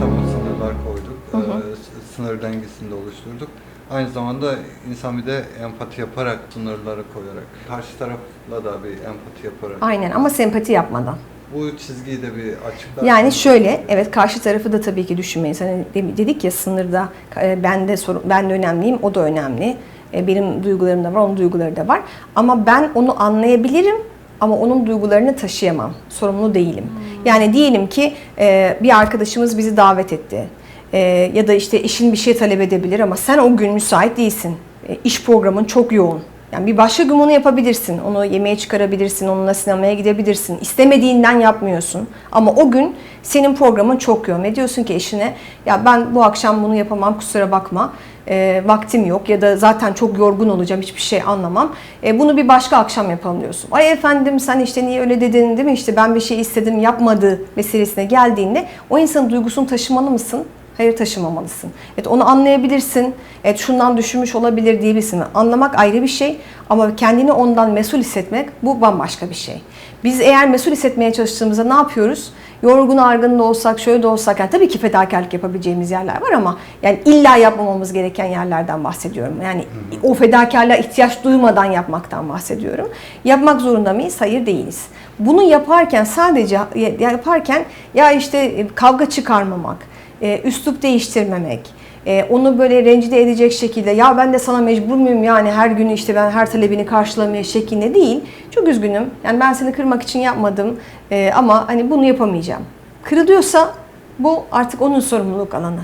Tamam sınırlar koyduk. Ee, s- sınır dengesini de oluşturduk. Aynı zamanda insan bir de empati yaparak sınırları koyarak, karşı tarafla da bir empati yaparak Aynen ama sempati yapmadan. bu çizgiyi de bir açıklar. Yani şöyle, evet karşı tarafı da tabii ki düşünmeyiz. Hani de- dedik ya sınırda e, ben de sorun, ben de önemliyim, o da önemli. E, Benim duygularım da var, onun duyguları da var. Ama ben onu anlayabilirim ama onun duygularını taşıyamam. Sorumlu değilim. Yani diyelim ki e, bir arkadaşımız bizi davet etti. E, Ya da işte işin bir şey talep edebilir ama sen o gün müsait değilsin. İş programın çok yoğun. Yani bir başka gün onu yapabilirsin. Onu yemeğe çıkarabilirsin, onunla sinemaya gidebilirsin. İstemediğinden yapmıyorsun. Ama o gün senin programın çok yoğun ve diyorsun ki eşine ya ben bu akşam bunu yapamam kusura bakma. E, vaktim yok ya da zaten çok yorgun olacağım hiçbir şey anlamam. E, bunu bir başka akşam yapalım diyorsun. Ay efendim sen işte niye öyle dedin değil mi işte ben bir şey istedim yapmadı meselesine geldiğinde o insanın duygusunu taşımalı mısın? Hayır taşımamalısın. Evet onu anlayabilirsin. Evet şundan düşünmüş olabilir diyebilirsin. Anlamak ayrı bir şey ama kendini ondan mesul hissetmek bu bambaşka bir şey. Biz eğer mesul hissetmeye çalıştığımızda ne yapıyoruz? Yorgun argın da olsak, şöyle de olsak, yani tabii ki fedakarlık yapabileceğimiz yerler var ama yani illa yapmamamız gereken yerlerden bahsediyorum. Yani o fedakarlığa ihtiyaç duymadan yapmaktan bahsediyorum. Yapmak zorunda mıyız? Hayır değiliz. Bunu yaparken sadece yaparken ya işte e, kavga çıkarmamak, e, üslup değiştirmemek, e, onu böyle rencide edecek şekilde ya ben de sana mecbur muyum yani her gün işte ben her talebini karşılamaya şeklinde değil. Çok üzgünüm. Yani ben seni kırmak için yapmadım e, ama hani bunu yapamayacağım. Kırılıyorsa bu artık onun sorumluluk alanı.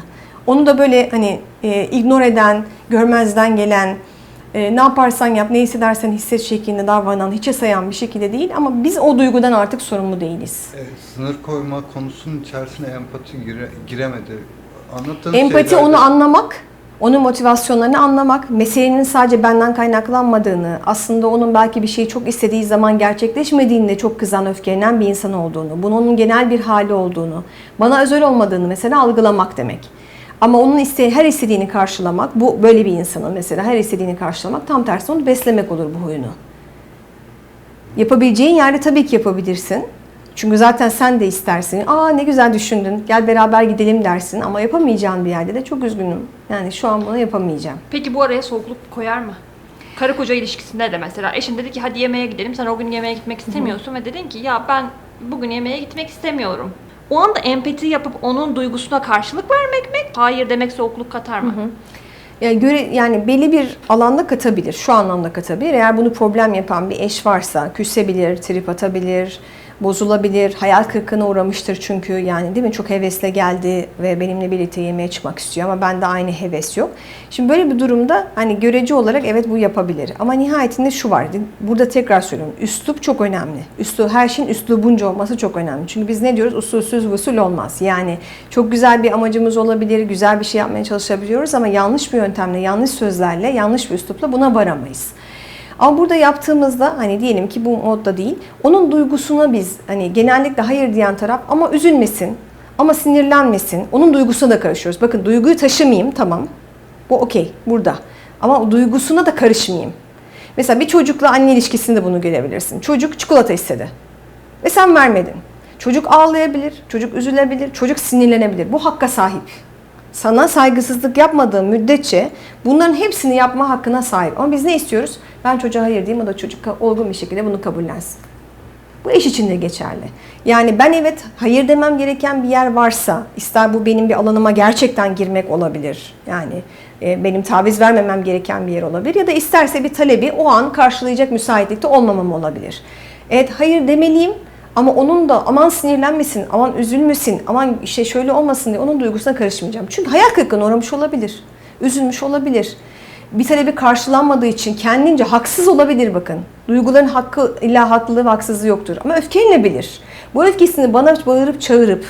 Onu da böyle hani e, ignore eden, görmezden gelen, e, ne yaparsan yap, ne hissedersen hisset şeklinde davranan, hiçe sayan bir şekilde değil ama biz o duygudan artık sorumlu değiliz. E, sınır koyma konusunun içerisine empati gire- giremedi. Anlattığınız Empati şeylerde- onu anlamak, onun motivasyonlarını anlamak, meselenin sadece benden kaynaklanmadığını, aslında onun belki bir şeyi çok istediği zaman gerçekleşmediğinde çok kızan, öfkelenen bir insan olduğunu, bunun genel bir hali olduğunu, bana özel olmadığını mesela algılamak demek. Ama onun iste her istediğini karşılamak, bu böyle bir insanın mesela her istediğini karşılamak tam tersi onu beslemek olur bu huyunu. Yapabileceğin yerde tabii ki yapabilirsin. Çünkü zaten sen de istersin. Aa ne güzel düşündün. Gel beraber gidelim dersin. Ama yapamayacağın bir yerde de çok üzgünüm. Yani şu an bunu yapamayacağım. Peki bu araya soğukluk koyar mı? Karı koca ilişkisinde de mesela eşin dedi ki hadi yemeğe gidelim. Sen o gün yemeğe gitmek istemiyorsun ve dedin ki ya ben bugün yemeğe gitmek istemiyorum. O anda empati yapıp onun duygusuna karşılık vermek mi? Hayır demek soğukluk katar mı? Yani göre yani belli bir alanda katabilir. Şu anlamda katabilir. Eğer bunu problem yapan bir eş varsa küsebilir, trip atabilir, bozulabilir, hayal kırıklığına uğramıştır çünkü yani değil mi çok hevesle geldi ve benimle birlikte yemeğe çıkmak istiyor ama bende aynı heves yok. Şimdi böyle bir durumda hani görece olarak evet bu yapabilir ama nihayetinde şu var. Burada tekrar söylüyorum. Üslup çok önemli. Üslup her şeyin üslubunca olması çok önemli. Çünkü biz ne diyoruz? Usulsüz usul olmaz. Yani çok güzel bir amacımız olabilir, güzel bir şey yapmaya çalışabiliyoruz ama yanlış bir yöntemle, yanlış sözlerle, yanlış bir üslupla buna varamayız. Ama burada yaptığımızda hani diyelim ki bu modda değil, onun duygusuna biz hani genellikle hayır diyen taraf ama üzülmesin, ama sinirlenmesin, onun duygusuna da karışıyoruz. Bakın duyguyu taşımayayım tamam, bu okey burada. Ama duygusuna da karışmayayım. Mesela bir çocukla anne ilişkisinde bunu görebilirsin. Çocuk çikolata istedi ve sen vermedin. Çocuk ağlayabilir, çocuk üzülebilir, çocuk sinirlenebilir. Bu hakka sahip. Sana saygısızlık yapmadığın müddetçe bunların hepsini yapma hakkına sahip. Ama biz ne istiyoruz? Ben çocuğa hayır diyeyim, o da çocuk olgun bir şekilde bunu kabullensin. Bu eş için de geçerli. Yani ben evet hayır demem gereken bir yer varsa, ister bu benim bir alanıma gerçekten girmek olabilir. Yani e, benim taviz vermemem gereken bir yer olabilir ya da isterse bir talebi o an karşılayacak müsaitlikte olmamam olabilir. Evet hayır demeliyim ama onun da aman sinirlenmesin, aman üzülmesin, aman işte şöyle olmasın diye onun duygusuna karışmayacağım. Çünkü hayal kırıklığına uğramış olabilir, üzülmüş olabilir. Bir talebi karşılanmadığı için kendince haksız olabilir bakın. Duyguların hakkı illa haklılığı ve haksızlığı yoktur. Ama öfkelenebilir. Bu öfkesini bana bağırıp çağırıp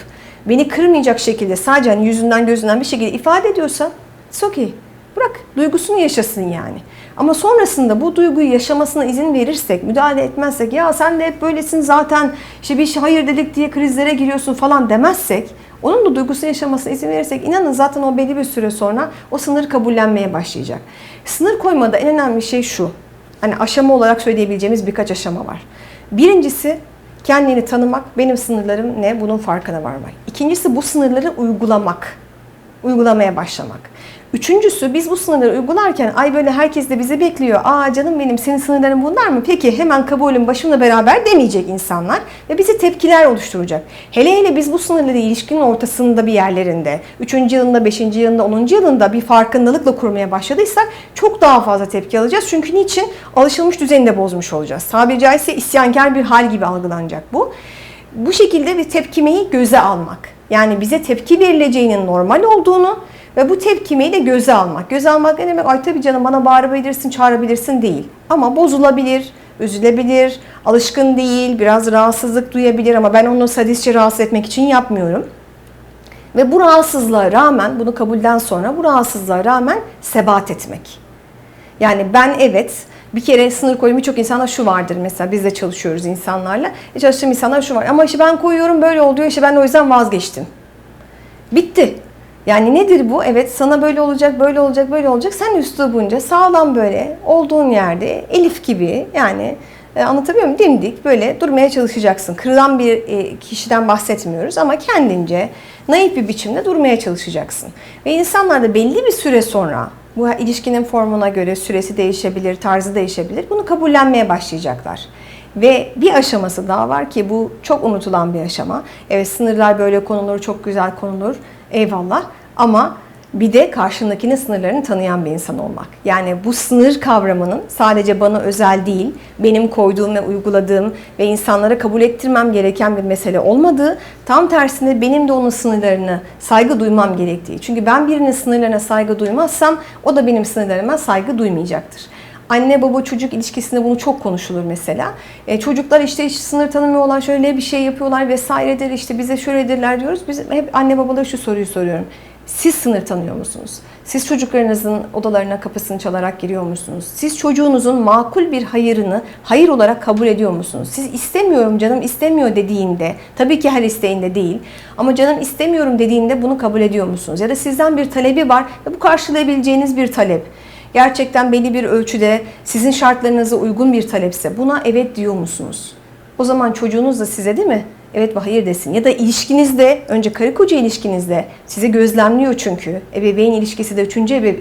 beni kırmayacak şekilde sadece hani yüzünden gözünden bir şekilde ifade ediyorsa it's okay. Bırak duygusunu yaşasın yani. Ama sonrasında bu duyguyu yaşamasına izin verirsek, müdahale etmezsek ya sen de hep böylesin zaten işte bir şey hayır dedik diye krizlere giriyorsun falan demezsek onun da duygusunu yaşamasına izin verirsek inanın zaten o belli bir süre sonra o sınır kabullenmeye başlayacak. Sınır koymada en önemli şey şu. Hani aşama olarak söyleyebileceğimiz birkaç aşama var. Birincisi kendini tanımak, benim sınırlarım ne bunun farkına varmak. İkincisi bu sınırları uygulamak, uygulamaya başlamak. Üçüncüsü biz bu sınırları uygularken ay böyle herkes de bizi bekliyor. Aa canım benim senin sınırların bunlar mı? Peki hemen kabulüm başımla beraber demeyecek insanlar ve bize tepkiler oluşturacak. Hele hele biz bu sınırları ilişkinin ortasında bir yerlerinde, 3. yılında, 5. yılında, 10. yılında bir farkındalıkla kurmaya başladıysak çok daha fazla tepki alacağız. Çünkü niçin? Alışılmış düzeni de bozmuş olacağız. Tabiri caizse isyankar bir hal gibi algılanacak bu. Bu şekilde bir tepkimeyi göze almak. Yani bize tepki verileceğinin normal olduğunu ve bu tepkimeyi de göze almak. Göze almak ne demek? Ay tabii canım bana bağırabilirsin, çağırabilirsin değil. Ama bozulabilir, üzülebilir, alışkın değil, biraz rahatsızlık duyabilir ama ben onu sadistçe rahatsız etmek için yapmıyorum. Ve bu rahatsızlığa rağmen, bunu kabulden sonra bu rahatsızlığa rağmen sebat etmek. Yani ben evet bir kere sınır koyun birçok insanda şu vardır mesela biz de çalışıyoruz insanlarla. E çalıştığım insanlar şu var ama işte ben koyuyorum böyle oluyor işte ben o yüzden vazgeçtim. Bitti. Yani nedir bu? Evet sana böyle olacak, böyle olacak, böyle olacak. Sen üslubunca sağlam böyle olduğun yerde Elif gibi yani e, anlatabiliyor muyum? Dimdik böyle durmaya çalışacaksın. Kırılan bir e, kişiden bahsetmiyoruz ama kendince naif bir biçimde durmaya çalışacaksın. Ve insanlar da belli bir süre sonra bu ilişkinin formuna göre süresi değişebilir, tarzı değişebilir. Bunu kabullenmeye başlayacaklar. Ve bir aşaması daha var ki bu çok unutulan bir aşama. Evet sınırlar böyle konulur, çok güzel konulur. Eyvallah. Ama bir de karşındakinin sınırlarını tanıyan bir insan olmak. Yani bu sınır kavramının sadece bana özel değil, benim koyduğum ve uyguladığım ve insanlara kabul ettirmem gereken bir mesele olmadığı, tam tersine benim de onun sınırlarını saygı duymam gerektiği. Çünkü ben birinin sınırlarına saygı duymazsam o da benim sınırlarıma saygı duymayacaktır. Anne baba çocuk ilişkisinde bunu çok konuşulur mesela. E, çocuklar işte hiç sınır tanımıyorlar, şöyle bir şey yapıyorlar vesairedir işte bize şöyledirler diyoruz. Biz hep anne babalara şu soruyu soruyorum. Siz sınır tanıyor musunuz? Siz çocuklarınızın odalarına kapısını çalarak giriyor musunuz? Siz çocuğunuzun makul bir hayırını hayır olarak kabul ediyor musunuz? Siz istemiyorum canım istemiyor dediğinde, tabii ki her isteğinde değil ama canım istemiyorum dediğinde bunu kabul ediyor musunuz? Ya da sizden bir talebi var ve bu karşılayabileceğiniz bir talep gerçekten belli bir ölçüde sizin şartlarınıza uygun bir talepse buna evet diyor musunuz? O zaman çocuğunuz da size değil mi? Evet ve hayır desin. Ya da ilişkinizde, önce karı koca ilişkinizde sizi gözlemliyor çünkü. Ebeveyn ilişkisi de üçüncü, ebe,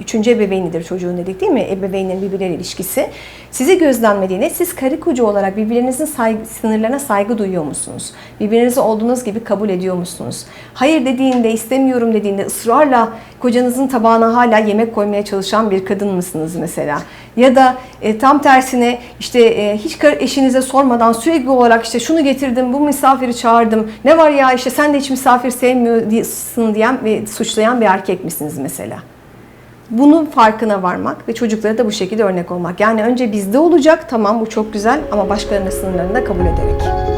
üçüncü ebeveynidir çocuğun dedik değil mi? Ebeveynlerin birbirleri ilişkisi. Sizi gözlemlediğinde siz karı koca olarak birbirlerinizin saygı, sınırlarına saygı duyuyor musunuz? Birbirinizi olduğunuz gibi kabul ediyor musunuz? Hayır dediğinde, istemiyorum dediğinde ısrarla kocanızın tabağına hala yemek koymaya çalışan bir kadın mısınız mesela? Ya da e, tam tersine işte e, hiç eşinize sormadan sürekli olarak işte şunu getirdim, bu misafiri çağırdım. Ne var ya işte sen de hiç misafir sevmiyorsun diyen ve suçlayan bir erkek misiniz mesela? Bunun farkına varmak ve çocuklara da bu şekilde örnek olmak. Yani önce bizde olacak tamam bu çok güzel ama başkalarının sınırlarını da kabul ederek.